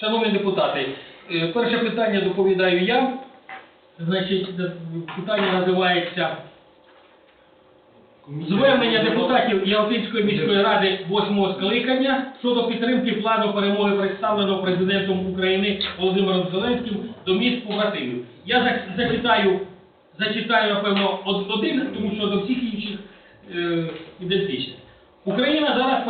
Шановні депутати, е, перше питання доповідаю я. Значить, питання називається Звернення депутатів Ялтинської міської ради 8 скликання щодо підтримки плану перемоги представленого президентом України Володимиром Зеленським до міст побратимів. Я зачитаю, зачитаю, напевно, од- один, тому що до всіх інших е, ідентичний.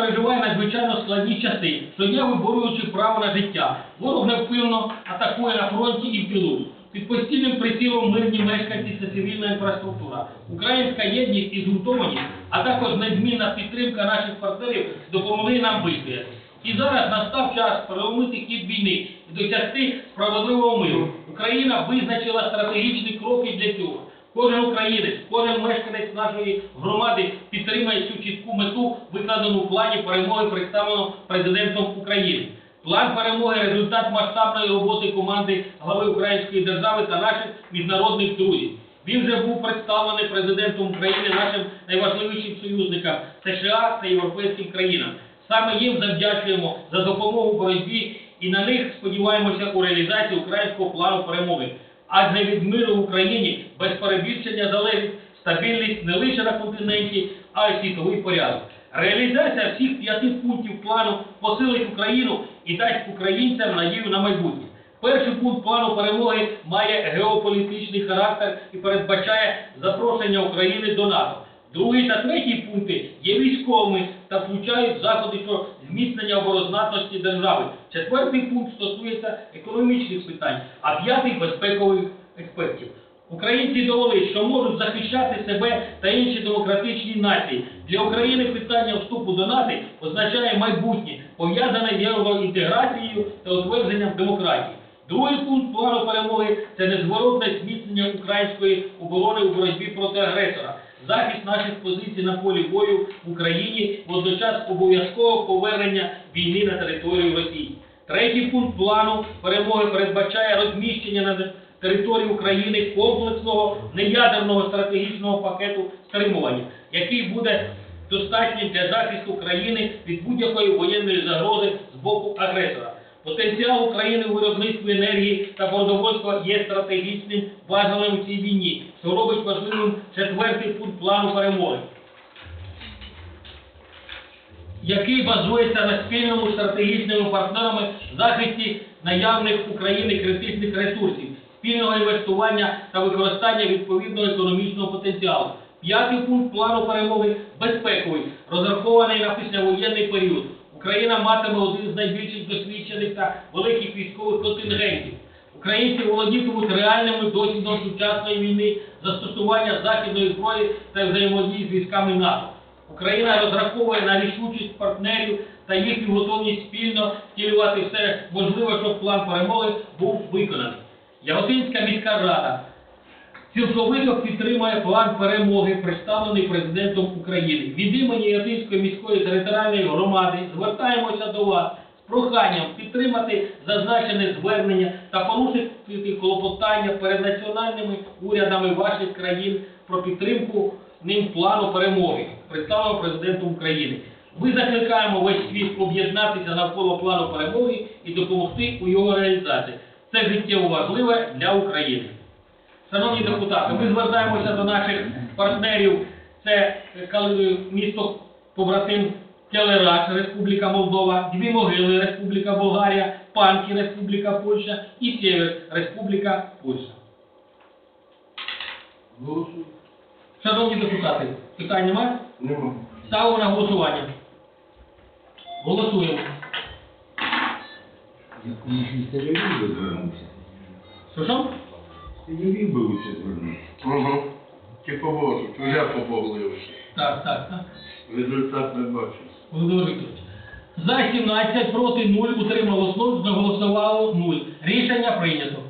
Переживає надзвичайно складні часи, щодня виборюючи право на життя. Ворог невпинно атакує на фронті і в тилу. Під постійним прицілом мирні мешканці та цивільна інфраструктура. Українська єдність і згуртованість, а також незмінна підтримка наших партнерів допомогли нам вистояти. І зараз настав час переломити хід війни і досягти справедливого миру. Україна визначила стратегічні кроки для цього. Кожен українець, кожен мешканець нашої громади підтримає цю чітку мету, викладену в плані перемоги, представленого президентом України. План перемоги результат масштабної роботи команди глави Української держави та наших міжнародних друзів. Він вже був представлений президентом України нашим найважливішим союзникам США та європейським країнам. Саме їм завдячуємо за допомогу боротьбі і на них сподіваємося у реалізації українського плану перемоги. Адже від миру в Україні без перебільшення залежить стабільність не лише на континенті, а й світовий порядок. Реалізація всіх п'яти пунктів плану посилить Україну і дасть українцям надію на майбутнє. Перший пункт плану перемоги має геополітичний характер і передбачає запрошення України до НАТО. Другий та третій пункти є військовими та включають заходи щодо зміцнення оборознатності держави. Четвертий пункт стосується економічних питань, а п'ятий безпекових експертів. Українці довели, що можуть захищати себе та інші демократичні нації. Для України питання вступу до НАТО означає майбутнє, пов'язане з євроінтеграцією та утвердженням демократії. Другий пункт плану перемоги це незворотне зміцнення української оборони у боротьбі проти агресора, захист наших позицій на полі бою в Україні, водночас обов'язкового повернення війни на територію Росії. Третій пункт плану перемоги передбачає розміщення на території України комплексного неядерного стратегічного пакету стримування, який буде достатнім для захисту країни від будь-якої воєнної загрози з боку агресора. Потенціал України у виробництві енергії та продовольства є стратегічним важливим у цій війні, що робить важливим четвертий пункт плану перемоги який базується на спільному стратегічними партнерами захисті наявних в Україні критичних ресурсів, спільного інвестування та використання відповідного економічного потенціалу. П'ятий пункт плану перемоги безпековий, розрахований на післявоєнний період. Україна матиме один з найбільших досвідчених та великих військових контингентів. Українці володітимуть реальними досвідом сучасної війни, застосування західної зброї та взаємодії з військами НАТО. Україна розраховує на рішучість партнерів та їхню готовність спільно втілювати все можливе, щоб план перемоги був виконаний. Яготинська міська рада цілковито підтримує план перемоги, представлений президентом України. Від імені Яготинської міської територіальної громади звертаємося до вас з проханням підтримати зазначене звернення та порушити клопотання перед національними урядами ваших країн про підтримку ним плану перемоги, представленого президентом України. Ми закликаємо весь світ об'єднатися навколо плану перемоги і допомогти у його реалізації. Це життєво важливе для України. Шановні депутати, ми звертаємося до наших партнерів. Це е, місто побратим Келераш, Республіка Молдова, Дві Могили, Республіка Болгарія, Панки, Республіка Польща і Сєвер, Республіка Польща. Голосуй. Шановні депутати, питань немає? Нема. Ставимо на голосування. Голосуємо. Якийсь телевізор би не міг би би лучше звернувся. Ага. Ті я вже. Так, так, так. Результат не бачу. Володимир Вікторович. За 17, проти 0, утрималось 0, проголосувало 0. Рішення прийнято.